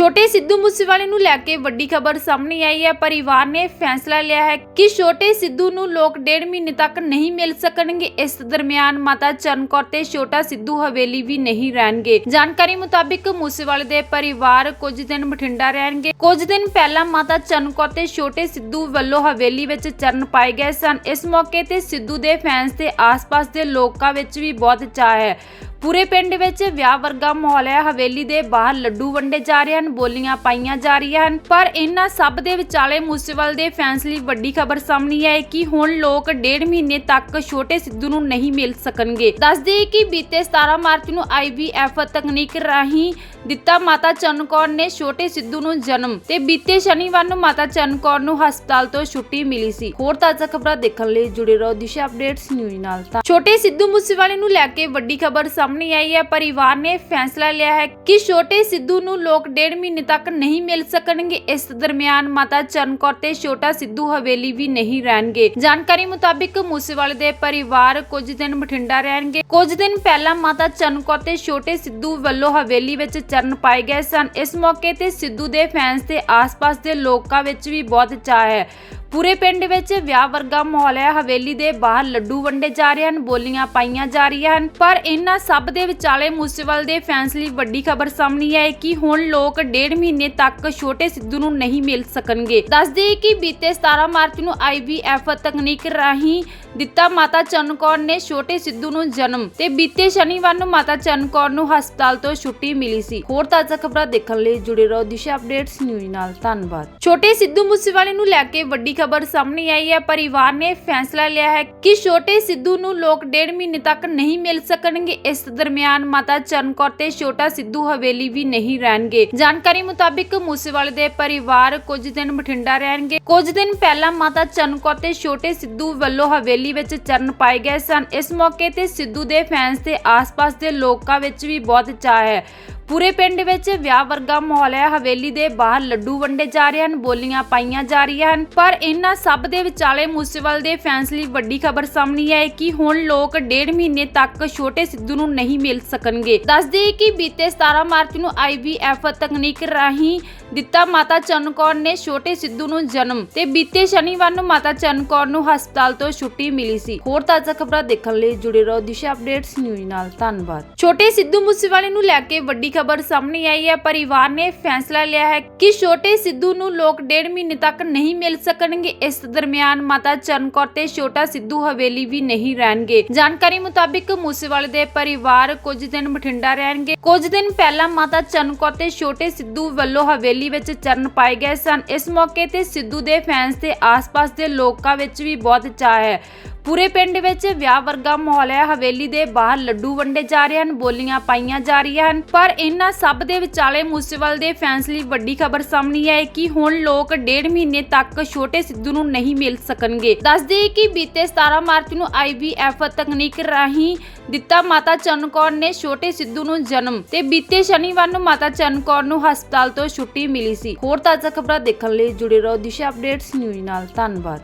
ਛੋਟੇ ਸਿੱਧੂ ਮੂਸੇਵਾਲੇ ਨੂੰ ਲੈ ਕੇ ਵੱਡੀ ਖਬਰ ਸਾਹਮਣੇ ਆਈ ਹੈ। ਪਰਿਵਾਰ ਨੇ ਫੈਸਲਾ ਲਿਆ ਹੈ ਕਿ ਛੋਟੇ ਸਿੱਧੂ ਨੂੰ ਲੋਕ ਡੇਢ ਮਹੀਨੇ ਤੱਕ ਨਹੀਂ ਮਿਲ ਸਕਣਗੇ। ਇਸ ਦਰਮਿਆਨ ਮਾਤਾ ਚਰਨ ਤੇ ਛੋਟਾ ਸਿੱਧੂ ਹਵੇਲੀ ਵੀ ਨਹੀਂ ਰਹਿਣਗੇ। ਜਾਣਕਾਰੀ ਮੁਤਾਬਿਕ ਮੂਸੇਵਾਲੇ ਦੇ ਪਰਿਵਾਰ ਕੁਝ ਦਿਨ ਬਠਿੰਡਾ ਰਹਿਣਗੇ। ਕੁਝ ਦਿਨ ਪਹਿਲਾਂ ਮਾਤਾ ਚਰਨ ਕੌਰ ਤੇ ਛੋਟੇ ਸਿੱਧੂ ਵੱਲੋਂ ਹਵੇਲੀ ਵਿੱਚ ਚਰਨ ਪਾਏ ਗਏ ਸਨ। ਇਸ ਮੌਕੇ ਤੇ ਸਿੱਧੂ ਦੇ ਫੈਨਸ ਤੇ ਆਸ-ਪਾਸ ਦੇ ਲੋਕਾਂ ਵਿੱਚ ਵੀ ਬਹੁਤ ਚਾਅ ਹੈ। ਪੂਰੇ ਪਿੰਡ ਵਿੱਚ ਵਿਆਹ ਵਰਗਾ ਮਾਹੌਲ ਹੈ। ਹਵੇਲੀ ਦੇ ਬਾਹਰ ਲੱਡੂ ਵੰਡੇ ਜਾ ਰਹੇ ਹਨ, ਬੋਲੀਆਂ ਪਾਈਆਂ ਜਾ ਰਹੀਆਂ ਹਨ। ਪਰ ਇਹਨਾਂ ਸਭ ਦੇ ਵਿਚਾਲੇ ਮੂਸੇਵਾਲ ਦੇ ਫੈਨਸ ਲਈ ਵੱਡੀ ਖਬਰ ਸਾਹਮਣੇ ਆਈ ਕਿ ਹੁਣ ਲੋਕ ਡੇਢ ਮਹੀਨੇ ਤੱਕ ਛੋਟੇ ਸਿੱਧੂ ਨੂੰ ਨਹੀਂ ਮਿਲ ਸਕਣਗੇ। ਦੱਸ ਕਿ ਬੀਤੇ 17 ਮਾਰਚ ਨੂੰ ਆਈਵੀਐਫ ਤਕਨੀਕ ਰਾਹੀਂ ਦਿੱਤਾ ਮਾਤਾ ਚਰਨ ਕੌਰ ਨੇ ਛੋਟੇ ਸਿੱਧੂ ਨੂੰ ਜਨਮ ਤੇ ਬੀਤੇ ਸ਼ਨੀਵਾਰ ਨੂੰ ਮਾਤਾ ਚਰਨ ਕੌਰ ਨੂੰ ਹਸਪਤਾਲ ਤੋਂ ਛੁੱਟੀ ਮਿਲੀ ਸੀ। ਹੋਰ ਤਾਜ਼ਾ ਖਬਰਾਂ ਦੇਖਣ ਲਈ ਜੁੜੇ ਰਹੋ ਦਿਸ਼ਾ ਅਪਡੇਟਸ ਨਿਊਜ਼ ਨਾਲ। ਛੋਟੇ ਸਿੱਧੂ ਮੂਸੇਵਾਲੇ ਨੂੰ ਲੈ ਕੇ ਵੱਡੀ ਖਬਰ ਸਾਹਮਣੇ ਆਈ ਹੈ। ਪਰਿਵਾਰ ਨੇ ਫੈਸਲਾ ਲਿਆ ਹੈ ਕਿ ਛੋਟੇ ਸਿੱਧੂ ਨੂੰ ਲੋਕ ਡੇਢ ਮਹੀਨੇ ਤੱਕ ਨਹੀਂ ਮਿਲ ਸਕਣਗੇ। ਇਸ ਦਰਮਿਆਨ ਮਾਤਾ ਚਰਨ ਤੇ ਛੋਟਾ ਸਿੱਧੂ ਹਵੇਲੀ ਵੀ ਨਹੀਂ ਰਹਿਣਗੇ। ਜਾਣਕਾਰੀ ਮੁਤਾਬਿਕ ਮੂਸੇਵਾਲੇ ਦੇ ਪਰਿਵਾਰ ਕੁਝ ਦਿਨ ਬਠਿੰਡਾ ਰਹਿਣਗੇ। ਕੁਝ ਦਿਨ ਪਹਿਲਾਂ ਮਾਤਾ ਚਰਨ ਕੌਰ ਤੇ ਛੋਟੇ ਸਿੱਧੂ ਵੱਲੋਂ ਹਵੇਲੀ ਵਿੱਚ ਚਰਨ ਪਾਏ ਗਏ ਸਨ। ਇਸ ਮੌਕੇ ਤੇ ਸਿੱਧੂ ਦੇ ਫੈਨਸ ਤੇ ਆਸ-ਪਾਸ ਦੇ ਲੋਕਾਂ ਵਿੱਚ ਵੀ ਬਹੁਤ ਚਾਅ ਹੈ। ਪੂਰੇ ਪਿੰਡ ਵਿੱਚ ਵਿਆਹ ਵਰਗਾ ਮਾਹੌਲ ਹੈ। ਹਵੇਲੀ ਦੇ ਬਾਹਰ ਲੱਡੂ ਵੰਡੇ ਜਾ ਰਹੇ ਹਨ, ਬੋਲੀਆਂ ਪਾਈਆਂ ਜਾ ਰਹੀਆਂ ਹਨ। ਪਰ ਇਹਨਾਂ ਸਭ ਦੇ ਵਿਚਾਲੇ ਮੂਸੇਵਾਲ ਦੇ ਫੈਨਸ ਲਈ ਵੱਡੀ ਖਬਰ ਸਾਹਮਣੇ ਆਈ ਕਿ ਹੁਣ ਲੋਕ ਡੇਢ ਮਹੀਨੇ ਤੱਕ ਛੋਟੇ ਸਿੱਧੂ ਨੂੰ ਨਹੀਂ ਮਿਲ ਸਕਣਗੇ। ਦੱਸ ਕਿ ਬੀਤੇ 17 ਮਾਰਚ ਨੂੰ ਆਈਵੀਐਫ ਤਕਨੀਕ ਰਾਹੀਂ ਦਿੱਤਾ ਮਾਤਾ ਚਰਨ ਕੌਰ ਨੇ ਛੋਟੇ ਸਿੱਧੂ ਨੂੰ ਜਨਮ ਤੇ ਬੀਤੇ ਸ਼ਨੀਵਾਰ ਨੂੰ ਮਾਤਾ ਚਰਨ ਕੌਰ ਨੂੰ ਹਸਪਤਾਲ ਤੋਂ ਛੁੱਟੀ ਮਿਲੀ ਸੀ। ਹੋਰ ਤਾਜ਼ਾ ਖਬਰਾਂ ਦੇਖਣ ਲਈ ਜੁੜੇ ਰਹੋ ਦਿਸ਼ਾ ਅਪਡੇਟਸ ਨਿਊਜ਼ ਨਾਲ। ਧੰਨਵਾਦ। ਛੋਟੇ ਸਿੱਧੂ ਮੂਸੇਵਾਲੇ ਨੂੰ ਲੈ ਕੇ ਵੱਡੀ ਖਬਰ ਸਾਹਮਣੇ ਆਈ ਹੈ। ਪਰਿਵਾਰ ਨੇ ਫੈਸਲਾ ਲਿਆ ਹੈ ਕਿ ਛੋਟੇ ਸਿੱਧੂ ਨੂੰ ਲੋਕ ਡੇਢ ਮਹੀਨੇ ਤੱਕ ਨਹੀਂ ਮਿਲ ਸਕਣਗੇ। ਇਸ ਦਰਮਿਆਨ ਮਾਤਾ ਚਰਨ ਤੇ ਛੋਟਾ ਸਿੱਧੂ ਹਵੇਲੀ ਵੀ ਨਹੀਂ ਰਹਿਣਗੇ। ਜਾਣਕਾਰੀ ਮੁਤਾਬਿਕ ਮੂਸੇਵਾਲੇ ਦੇ ਪਰਿਵਾਰ ਕੁਝ ਦਿਨ ਬਠਿੰਡਾ ਰਹਿਣਗੇ। ਕੁਝ ਦਿਨ ਪਹਿਲਾਂ ਮਾਤਾ ਚਰਨ ਕੌਰ ਤੇ ਛੋਟੇ ਸਿੱਧੂ ਵੱਲੋਂ ਹਵੇਲੀ ਵਿੱਚ ਚਰਨ ਪਾਏ ਗਏ ਸਨ। ਇਸ ਮੌਕੇ ਤੇ ਸਿੱਧੂ ਦੇ ਫੈਨਸ ਤੇ ਆਸ-ਪਾਸ ਦੇ ਲੋਕਾਂ ਵਿੱਚ ਵੀ ਬਹੁਤ ਚਾਅ ਹੈ। ਪੂਰੇ ਪਿੰਡ ਵਿੱਚ ਵਿਆਹ ਵਰਗਾ ਮਾਹੌਲ ਹੈ। ਹਵੇਲੀ ਦੇ ਬਾਹਰ ਲੱਡੂ ਵੰਡੇ ਜਾ ਰਹੇ ਹਨ, ਬੋਲੀਆਂ ਪਾਈਆਂ ਜਾ ਰਹੀਆਂ ਹਨ। ਪਰ ਇਹਨਾਂ ਸਭ ਦੇ ਵਿਚਾਲੇ ਮੂਸੇਵਾਲ ਦੇ ਫੈਨਸ ਲਈ ਵੱਡੀ ਖਬਰ ਸਾਹਮਣੇ ਆਈ ਕਿ ਹੁਣ ਲੋਕ ਡੇਢ ਮਹੀਨੇ ਤੱਕ ਛੋਟੇ ਸਿੱਧੂ ਨੂੰ ਨਹੀਂ ਮਿਲ ਸਕਣਗੇ। ਦੱਸ ਕਿ ਬੀਤੇ 17 ਮਾਰਚ ਨੂੰ ਆਈਵੀਐਫ ਤਕਨੀਕ ਰਾਹੀਂ ਦਿੱਤਾ ਮਾਤਾ ਚਰਨ ਕੌਰ ਨੇ ਛੋਟੇ ਸਿੱਧੂ ਨੂੰ ਜਨਮ ਤੇ ਬੀਤੇ ਸ਼ਨੀਵਾਰ ਨੂੰ ਮਾਤਾ ਚਰਨ ਕੌਰ ਨੂੰ ਹਸਪਤਾਲ ਤੋਂ ਛੁੱਟੀ ਮਿਲੀ ਸੀ। ਹੋਰ ਤਾਜ਼ਾ ਖਬਰਾਂ ਦੇਖਣ ਲਈ ਜੁੜੇ ਰਹੋ ਦਿਸ਼ਾ ਅਪਡੇਟਸ ਨਿਊਜ਼ ਨਾਲ। ਧੰਨਵਾਦ। ਛੋਟੇ ਸਿੱਧੂ ਮੂਸੇਵਾਲੇ ਨੂੰ ਲੈ ਕੇ ਵੱਡੀ ਖਬਰ ਸਾਹਮਣੇ ਆਈ ਹੈ। ਪਰਿਵਾਰ ਨੇ ਫੈਸਲਾ ਲਿਆ ਹੈ ਕਿ ਛੋਟੇ ਸਿੱਧੂ ਨੂੰ ਲੋਕ ਡੇਢ ਮਹੀਨੇ ਤੱਕ ਨਹੀਂ ਮਿਲ ਸਕਣਗੇ। ਇਸ ਦਰਮਿਆਨ ਮਾਤਾ ਚਰਨ ਤੇ ਛੋਟਾ ਸਿੱਧੂ ਹਵੇਲੀ ਵੀ ਨਹੀਂ ਰਹਿਣਗੇ। ਜਾਣਕਾਰੀ ਮੁਤਾਬਿਕ ਮੂਸੇਵਾਲੇ ਦੇ ਪਰਿਵਾਰ ਕੁਝ ਦਿਨ ਬਠਿੰਡਾ ਰਹਿਣਗੇ। ਕੁਝ ਦਿਨ ਪਹਿਲਾਂ ਮਾਤਾ ਚਰਨ ਕੌਰ ਤੇ ਛੋਟੇ ਸਿੱਧੂ ਵੱਲੋਂ ਹਵੇਲੀ ਵਿੱਚ ਚਰਨ ਪਾਏ ਗਏ ਸਨ। ਇਸ ਮੌਕੇ ਤੇ ਸਿੱਧੂ ਦੇ ਫੈਨਸ ਤੇ ਆਸ-ਪਾਸ ਦੇ ਲੋਕਾਂ ਵਿੱਚ ਵੀ ਬਹੁਤ ਚਾਅ ਹੈ। ਪੂਰੇ ਪਿੰਡ ਵਿੱਚ ਵਿਆਹ ਵਰਗਾ ਮਾਹੌਲ ਹੈ। ਹਵੇਲੀ ਦੇ ਬਾਹਰ ਲੱਡੂ ਵੰਡੇ ਜਾ ਰਹੇ ਹਨ, ਬੋਲੀਆਂ ਪਾਈਆਂ ਜਾ ਰਹੀਆਂ ਹਨ। ਪਰ ਇਹਨਾਂ ਸਭ ਦੇ ਵਿਚਾਲੇ ਮੂਸੇਵਾਲ ਦੇ ਫੈਨਸ ਲਈ ਵੱਡੀ ਖਬਰ ਸਾਹਮਣੇ ਆਈ ਕਿ ਹੁਣ ਲੋਕ ਡੇਢ ਮਹੀਨੇ ਤੱਕ ਛੋਟੇ ਸਿੱਧੂ ਨੂੰ ਨਹੀਂ ਮਿਲ ਸਕਣਗੇ। ਦੱਸ ਕਿ ਬੀਤੇ 17 ਮਾਰਚ ਨੂੰ ਆਈਵੀਐਫ ਤਕਨੀਕ ਰਾਹੀਂ ਦਿੱਤਾ ਮਾਤਾ ਚਰਨ ਕੌਰ ਨੇ ਛੋਟੇ ਸਿੱਧੂ ਨੂੰ ਜਨਮ ਤੇ ਬੀਤੇ ਸ਼ਨੀਵਾਰ ਨੂੰ ਮਾਤਾ ਚਰਨ ਕੌਰ ਨੂੰ ਹਸਪਤਾਲ ਤੋਂ ਛੁੱਟੀ ਮਿਲੀ ਸੀ। ਹੋਰ ਤਾਜ਼ਾ ਖਬਰਾਂ ਦੇਖਣ ਲਈ ਜੁੜੇ ਰਹੋ ਦਿਸ਼ਾ ਅਪਡੇਟਸ ਨਿਊਜ਼ ਨਾਲ। ਧੰਨਵਾਦ।